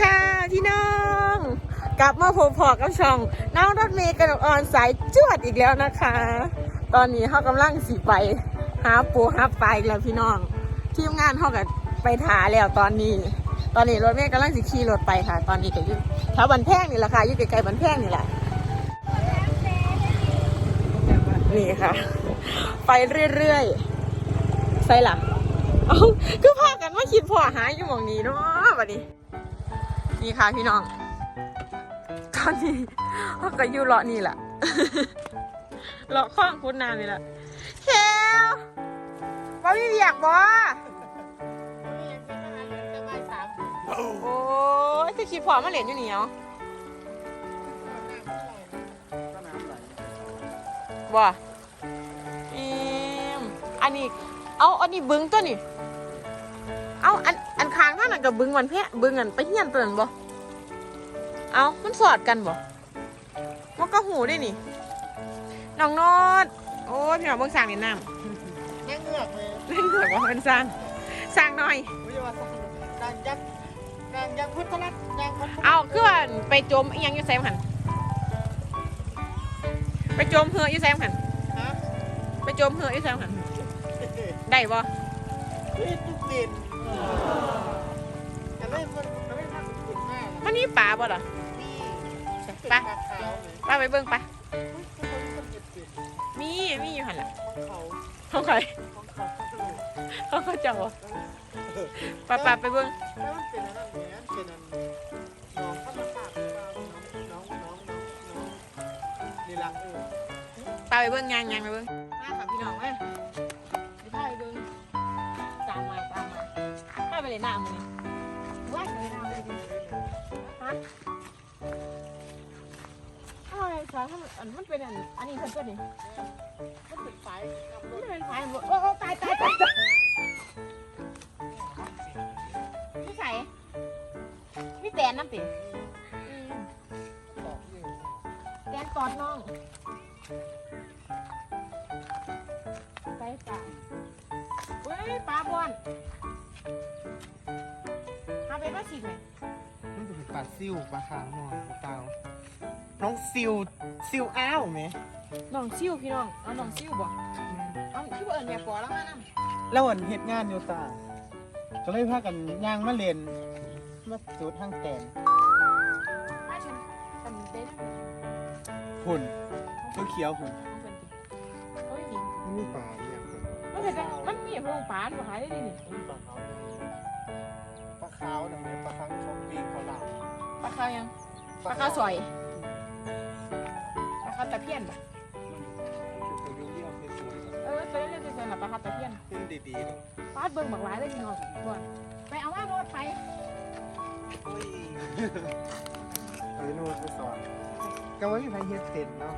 ค่ะพี่น้อง กลับมาพบพอกับช่อง น้องรถเมย์กระดกออนสายจวดอีกแล้วนะคะ ตอนนี้เขากำลังสิไปหาปูหาปลาอีกแล้วพี่น้อง ทีมงานเขากับไปถาแล้วตอนนี้ ตอนนี้รถเมย์กำลังสิขี่รถไปค่ะ ตอนนี้ก็อยู่แถวบันแพงนี่แหละค่ะอยู่ใกลๆบันแพงนี่แหละนี่ค่ะ ไปเรื่อยๆใส่หล่ะเอาคือพากันมาคิดพ่อหาอยู่หมองนี้เนาะบัดนี้ นี่ค่ะพี่น้อง ตอนนี้เขาก็อยู่เลาะนี่แหละเลาะข้องคุณน้ำนี่แหละเฮลว่ามีเรียกบ่โอ้ยจะคิดพ่อมาเหรียญอยู่นี่เหรอบ่อีมอันนี้ เอาอันนี้บึงตัวนี่เอาอันอันค้างท่านั่นกับบึงวันแพะบึงอันไปเฮียนตัวนั้นบ่เอามันสอดกันบ่มันก็หูได้นี่น้องโนดโอ้ยพี่น้องเบิ่งสร้างนี่น้ำยังเงือกเลยเล่นเถอะว่าเป็นสร้างสร้างหน่อยไม่ใช่ว่าสักนางยักษ์นางยักษ์พุทธรัตน์นางพุทธเอาคือว่าไปโจมอีหยังอยู่แซมหันไปโจมเหืออยู่แซมหันฮะไปโจมเหืออยู่แซมหันได้บ่เฮ้ยตุ๊กเด่น อะไรมันอะไรมันขุ่นมากมันนี่ป่าบ่ล่ะนี่ไปปลาขาวเลยไปไปเบิ่งไปคนเก็บเก็บมีมีอยู่หันล่ะของเขาของใครของเขาเขาเขาเจ้าบ่ไปไปไปเบิ่งแล้วมันเป็นอะไรเนี่ยมันเป็นอันน้องธรรมชาติหรือเปล่าน้องน้องน้องน้องน้องนี่ลังเออไปไปเบิ่งงานงานไปเบิ่ง เลยน้ำมื้อนี้ว้ายไปเลยน้ำเลยฮะเอาอะไรสาอันมันเป็นอันอันนี้เพิ่นเพิ่นนี่มันเป็นสายมันเป็นสายโอ้โอ้ตายตายตายตายนี่ใส่มีแตนน้ำติอืมดแตนกอดน้องไปป่าเว้ยปลาบอน หาไปมาสิไหมมันจะเป็นปลาซิวปลาขาวหน่อยเปล่าน้องซิวซิวอ้าวไหมน้องซิวพี่น้อง เอาน้องซิวบ่เอาที่ว่าเอิญแม่ปอแล้วมานำแล้ววันเฮ็ดงานอยู่ตาก็เลยพากันย่างมาเล่นมาสูดทางแตนป้าฉันทำเต้นหุ่นตัวเขียวหุ่นเอาเพิ่นติโอ้ยจริงมันมีปลาเนี่ยมันเป็นจังมันมีพวกปลาบ่ขายได้ดินี่มันมีปลาขาวปลา ขาวนะแม่ปลาขาวชอบปีกเขาหลามปลาขาวยังปลาขาวซอยปลาขาวตะเพียนบ่ตัวยุ่งยากสวยเออตัวเล็กๆๆน่ะปลาขาวตะเพียนๆขึ้นดีๆเลยปลาเบิ่งบักหลายเลยพี่น้องบ่ไปเอามาโนดไปโอ้ยเออนู่นไปสอนก็ว่ามีใครเฮ็ดเป็นเนาะ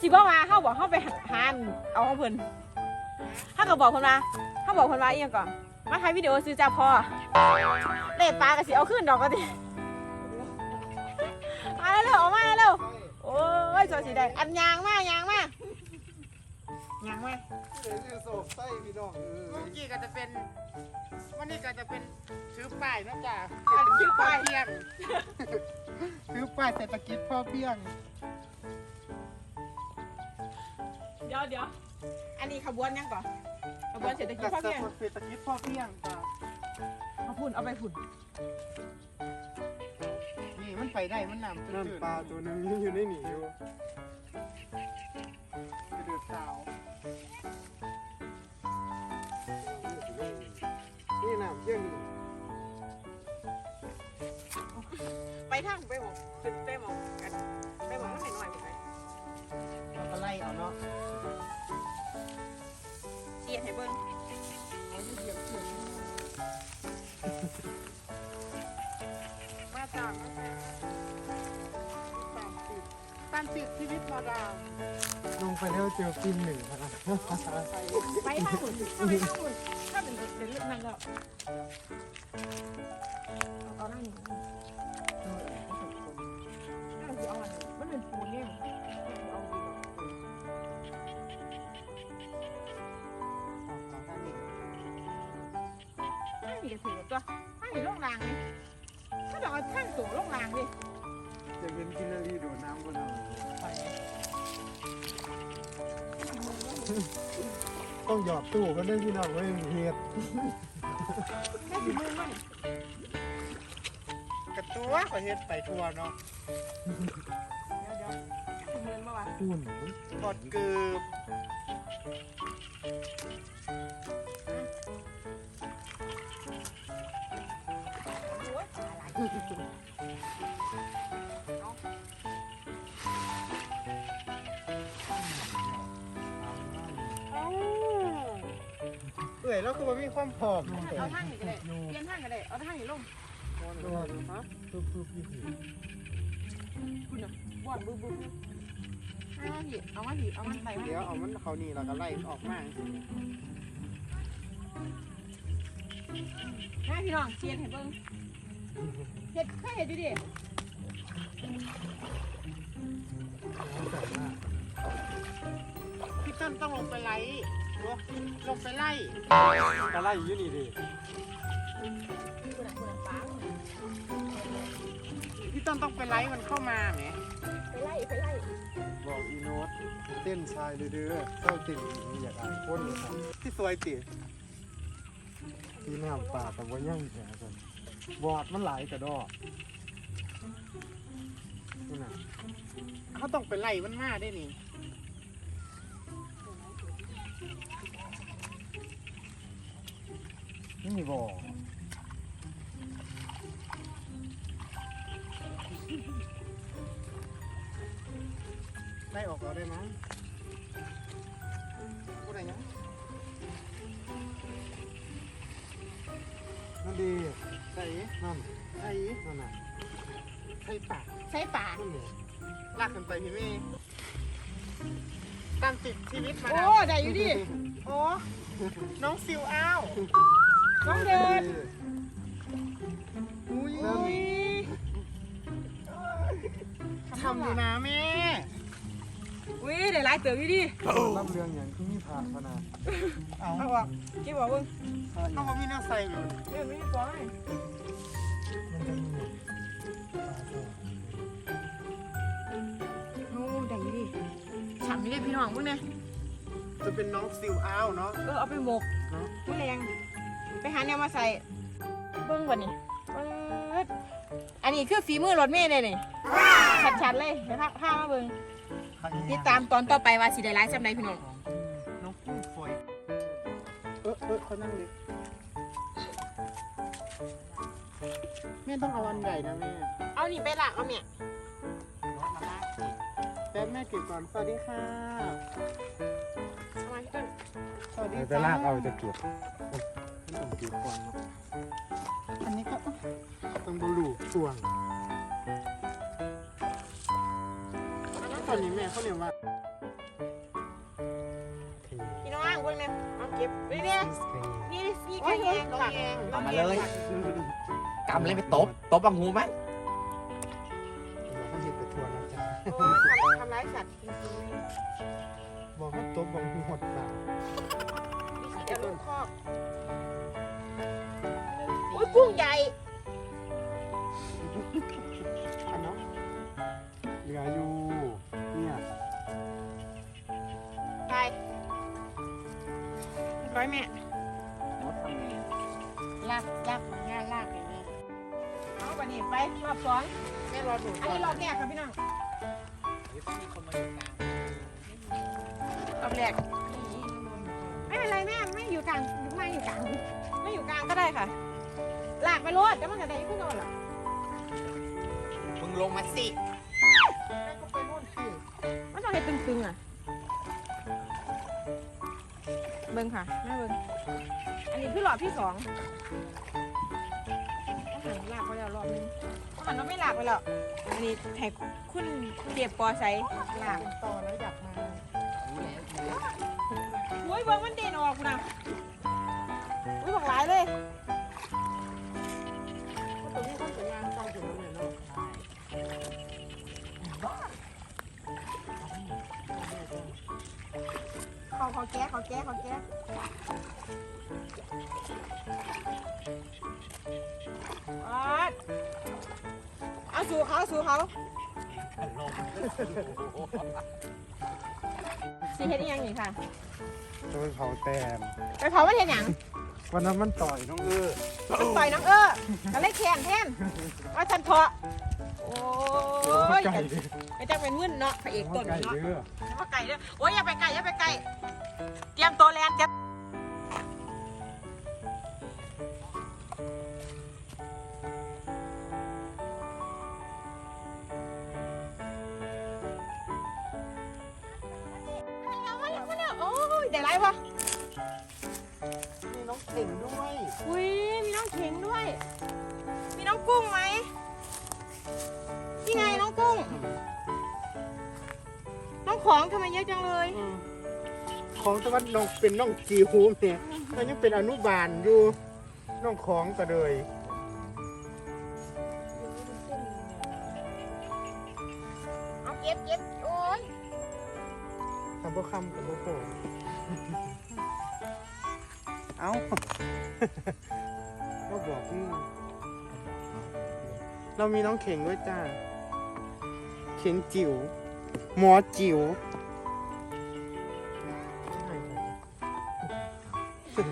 สิบ่มาเฮาบอกเฮาไปหาอันเอาของเพิ่นเฮาก็บอกเพิ่นว่าเฮาบอกเพิ่นว่าอีหยังก่อนมาถ่ายวิดีโอซื้อจ้าพ่อเล่ปลาก็สิเอาขึ้นดอกก็ดิมาเร็วๆออกมาเร็วๆโอ้ยจอสีแดงอันยางมายางมายางมาเดี๋ยวจะโศกไส้พี่น้องเออเมื่อกี้ก็จะเป็นวันนี้ก็จะเป็นถือป้ายนะจ๊ะอันคิ้วไปเพียงซื้อป้ายเศรษฐกิจพ่อเพียง ดี๋ยวเดี๋ยวอันนี้ขบวนยังก่อนขบวนเศรษฐกิจพอเพียงเศรษฐกิจพ่อเพียงจ้ะเอาฝุ่นเอาไปฝุ่นนี่มันไปได้มันนำนั่นปลาตัวหนึงยังอยู่ในหนีอยู่ไปเดือดสาวนี่น้ำเที่ยงนี่ไปทางไปหมอ ยดให้เบิ่งมาจากการติดชีวิตมาดาวลงไปแล้วเจอกินหนึ่งครับไปห้าหุ่นไปห้าหุ่นถ้าเป็นเป็นเรื่องนั้นแล้ว ตัวถ้ามีโรครางไหมถ้าเราเอาท่านตัวโรครางดิจะเป็นกินนารีโดดน้ำบนเราต้องหยอดตู้กันเรื่องที่น้องไม่เฮ็ดแค่ถึงมือมันกระตัวก็เฮ็ดไปทัวเนาะเดี๋ยวเดี๋ยวถึงมือเมื่อวานปุ่นกดเกือบ เอื่อยแล้วคือว่ามีความผอมเอาท่านนี่ก็ได้เปลี่ยนท่านก็ได้ เอาท่านนี่ลงตัวปึ๊บปึ๊บยี่สิบคุณน่ะบ้วนบึ้บบึ้บเอามาหิเอามาหิเอามันไปมาเดี๋ยวเอามันเขานี่แล้วก็ไล่ออกมาให้พี่น้องเชียนเห็นเบิ้ง เห็ดแค่เห็ดดิดิพี่ต้นต้องลงไปไล่ลงไปไล่กระไล่อยู่นี่ดิคุณน่ะคุณน่ะฟ้าพี่ต้นต้องไปไล่มันเข้ามาไหมไปไล่ไปไล่บอกอีโนตเต้นชายเด้อเศร้าติ่งอยากอ่านคนเลยครับที่สวยติที่น้ำป่าแต่ว่าย่างแฉกัน บอดมันหลายกระดอกนี่นะเขาต้องไปไล่มันมาได้นี่นี่บ่อไล่ออกเราได้มั้งพูดอะไรยังนั่นดี ใส่นั่นใส่นั่นน่ะใส่ปากใช้ปานั่นเนี่ยลากกันไปพี่เมย์การติดชีวิตมาโอ้ดามได้อยู่ดิโอ้น้องซิวอ้าวน้องเดินอุ้ยอุ้ยทำดีนะแม่ อุ้ยได้หลายเติบอยู่ดิรับเรื่องอย่างที่มีผ่านขนาเอาเอาบอกกี่บอกมึงเขาบอกมีน้าใส่เลยเรื่องไม่ฟ้องเลยมันจะมีเนี่ยโอ้ได้อยู่ดิฉ่ำอยู่ดิพี่น้องมึงเนี่ยจะเป็นน้องซิวอ้าวเนาะเออเอาไปหมกเนาะไม่แรงไปหาแนวมาใส่เบิ้งวันนี้เปิดอันนี้คือฝีมือรถเมย์เลยนี่ชัดๆเลยเดี๋ยวพาพามาเบิ้ง ติดตามตอนต่อไปว่าสิได้ไลฟ์จำได้พี่น้องน้องกุ้งฝอยเออเออเขานั่งเลยแม่ต้องเอาอันใหญ่นะแม่เอานี่ไปหลักเอาเนี่ยแป๊บแม่เก็บก่อนสวัสดีค่ะเอามาพี่ต้นสวัสดีไปลากเอาจะเก็บต้องเก็บก่อนเนาะอันนี้ก็ต้องบลูส่วง ตอนนี้แม่เขาเรียกว่าพี่น้องเบิ้งเนี่ยเอาเก็บไปเนี่ยนี่นี่แค่แยงผักเอามาเลยกำเลยไปตบตบบังหูไหมเราก็เห็นไปทัวร์นะจ๊ะโอ้ยทำทำร้ายสัตว์จริงๆเลยบอกว่าตบบอกหัวปลานี่สิจะลงคอกอุ้ยกุ้งใหญ่อันเนาะเหลืออยู่เนี่ย ร้อยแม่ลากลากงานลากอย่างนี้เอาวันนี้ไปรอบสองแม่รอดูอันนี้รอบแรกครับพี่น้องรอบแรกไม่เป็นไรแม่ไม่อยู่กลางไม่อยู่กลางไม่อยู่กลางก็ได้ค่ะ ลากไปรถแต่มันจะได้ขึ้นก่อนหรอมึงลงมาสิแม่ก็ไปนู่นสิมันต้องให้ตึงๆอะ เบิ้งค่ะแม่เบิงอันนี้คือรอบที่สองอาหลากไปแล้วรอบนึงขาหันมาไม่หลากไปหรอกอันนี้แท็กคุณเก็บปอใส่หลากต่อแล้วอยากมาโอ้ยเบิงมันเด่นออกนะอุ้ยบอกหลายเลยตัวนี้ต้องสวยงามกองถึงแล้วเนี่ยเนาะ เขาเขาแก้เขาแก้เขาแก้อ๊ดเอาสู่เขาสู่เขาสิเฮ็ดอีหยังนี่ค่ะจะไปเผาแตนไปเผามันเฮ็ดหยังวันนั้นมันต่อยน้องเออมันต่อยน้องเออก็เลยแค้นแทนว่าฉันเพาะโอ้ยไก่เด้อไอ้จังเป็นมึนเนาะพระเอกต้นไก่เนาะเด้ออย่ามาไก่เด้อโอ้ยอย่าไปไก่อย่าไปไก่ เตรียมตัวแลนเตรียมมาแล้วมาแล้วโอ้ยได้ไรวะมีน้องเก่งด้วย อุ้ยมีน้องเข็งด้วย มีน้องกุ้งไหมนี่ไงน้องกุ้ง น้องของทำไมเยอะจังเลย ของตะวันน้องเป็นน้องจิ๋วเนี่ยมันยังเป็นอนุบาลอยู่น้องของก็เลยเอาเก็บเก็บโอ้ยทำพวกคำกับพวกโผเอ้าก็บอกพี่เรามีน้องเข่งด้วยจ้า เข่งจิ๋วหมอจิ๋ว นี่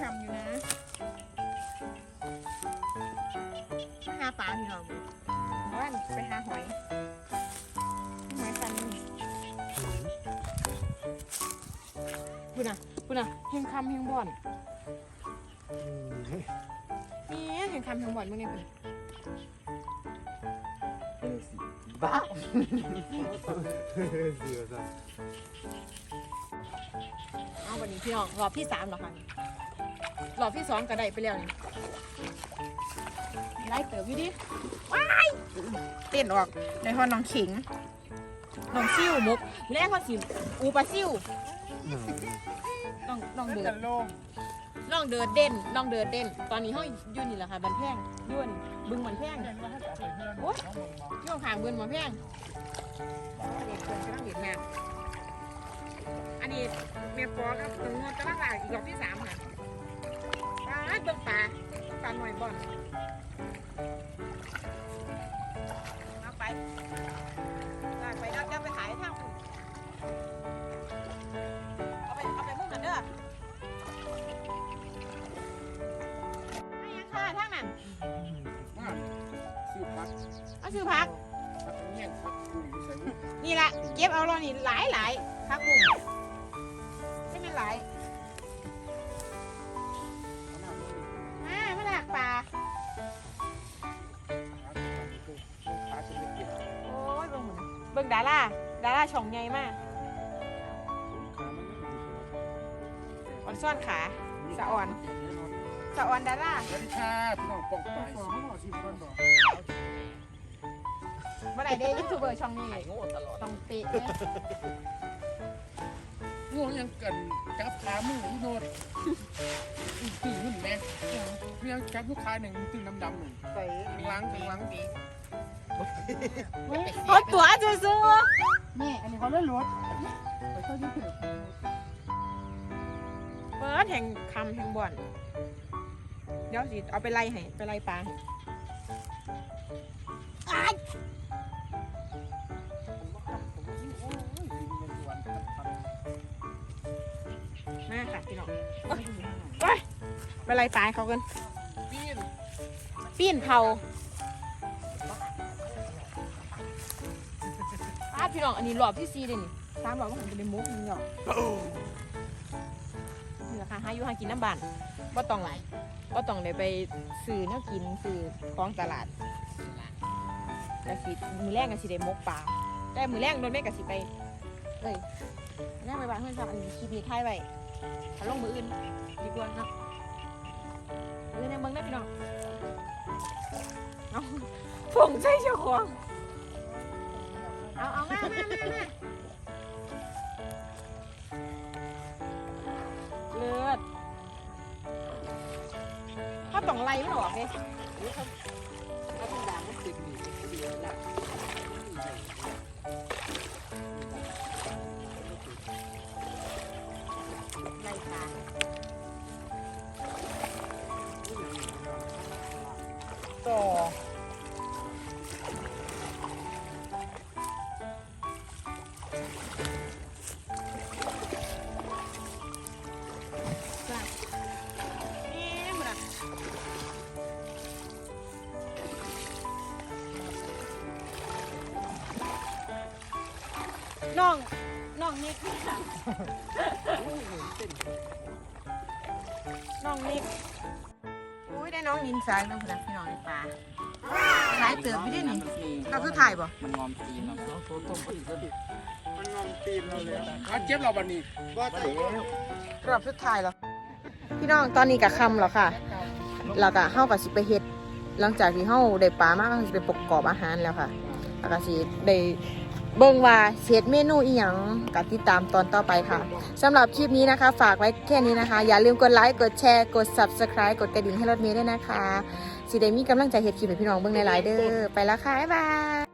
ฉ่ำอยู่นะไปหาปลาพี่น้องว่านไปหาหอยหอยสันคุณน่ะ คุณน่ะเฮงคำเฮงบ่อนนี่เฮงคำเฮงบ่อนมึงเนี่ยเป็นบ้าเสือจ้ะเอาวันนี้พี่น้องรอบที่สามเหรอคะนี่รอบที่สองก็ได้ไปแล้วนี่ไล่เติบอยู่ดิว้ายเต้นออกในห้องน้องขิงน้องซิ่วมุกแรกเขาสิ อูปลาซิ่ว น้องน้องเดือดโล่งน้องเดินเด่นน้องเดินเด่น ตอนนี้ห้องอยู่นี่แหละค่ะบันแพงอยุ่นบึงบันแพงโอ้ยอยุ่งขางบึงบันแพงเด็กคนกำลังเด็กงานอันนี้เมียปอกับตึงเงินกำลังหลายอีกรอบที่สามค่ะปลาเบิ่งปลาปลาหน่อยบ่อน เอาซื้อพักพักเงี้ยพักคุยใส่นี่ละเก็บเอาเรานี่หลายหลายพักบุ้งไม่เป็นหลายมามาหลากปลาพักจะไม่เกี่ยวโอ้ยเบิ่งหมดนะเบิ่งดาราดาราช่องใหญ่มากอ่อนซ่อนขาสะอ่อนสะอ่อนดาราสวัสดีค่ะพี่น้องปองไปขอเขาบอกสิบคนบอก เมื่อไหร่ได้ยูทูบเบอร์ช่องนี้โง่ตลอดต้องเตะเลยงูยังเกินจับขามืออีโนดตื่นหุ่นแม่ยังจับลูกค้าหนึ่งตื่นดำๆหนึ่งใส่ล้างล้างดีเขาตัวซื้อแม่อันนี้เขาเล่นรถไปเข้าที่ถึงๆเปิดแห่งคำแห่งบ่อน เดี๋ยวสิเอาไปไล่ให้ไปไล่ปลาายมาค่ะพี่น้องโอ๊ยโอ๊ยไปไล่ปลาให้เขากันปีนเผาอาพี่น้องอันนี้รอบที่สี่เลยนี่สามรอบก็ผมจะเป็นมุกนี่หรอกนี่แหละค่ะหาอยู่หากินน้ำบานว่าต้องไหลว่าต้องได้ไปซื้อน้ากินซื้อของตลาดกะสิมือแรกกะสิได้มกปลาแต่มือแรกโดนแม่กะสิไปเอ้ยแรกไปบ้านเพื่อนซ้ำอันนี้คลิปนี้ถ่ายไว้ ถ้าลงมืออื่นดีกว่าเนาะเออในเมืองได้พี่น้องเอาผงใจเจ้าของเอาเอามามามามาเลือดถ้าต้องไล่ไม่ออกเลยถ้าต้องด่ามันติดหนีเดียวละ ต่อนี่มันอะน้อง น้องนิกค่ะน้องนิกอุ้ยได้น้องยินสายน้องพนักพี่น้องในป่าสายเติบพี่ได้นี่เราคือถ่ายบ่มันงอมตีนเรามันงอมตีนเราเลยเขาเจ็บเราบันนี้ว่าแต่รอบสุดท้ายแล้วพี่น้องตอนนี้กับคำแล้วค่ะแล้วก็เฮากับสิไปเฮ็ดหลังจากที่เฮาได้ปลามาก็สิไปประกอบอาหารแล้วค่ะแล้วก็สิได้ เบิ่งว่าเสียดเมนูอีหยังกับติดตามตอนต่อไปค่ะสำหรับคลิปนี้นะคะ ฝากไว้แค่นี้นะคะ อย่าลืมกดไลค์กดแชร์กด Subscribe กดกระดิ่งให้รถเมย์ด้วยนะคะสิเดมีกำลังใจเฮ็ดคลิปให้พี่น้องเบิ่งหลายๆเด้อไปแล้วค่ะบ๊ายบาย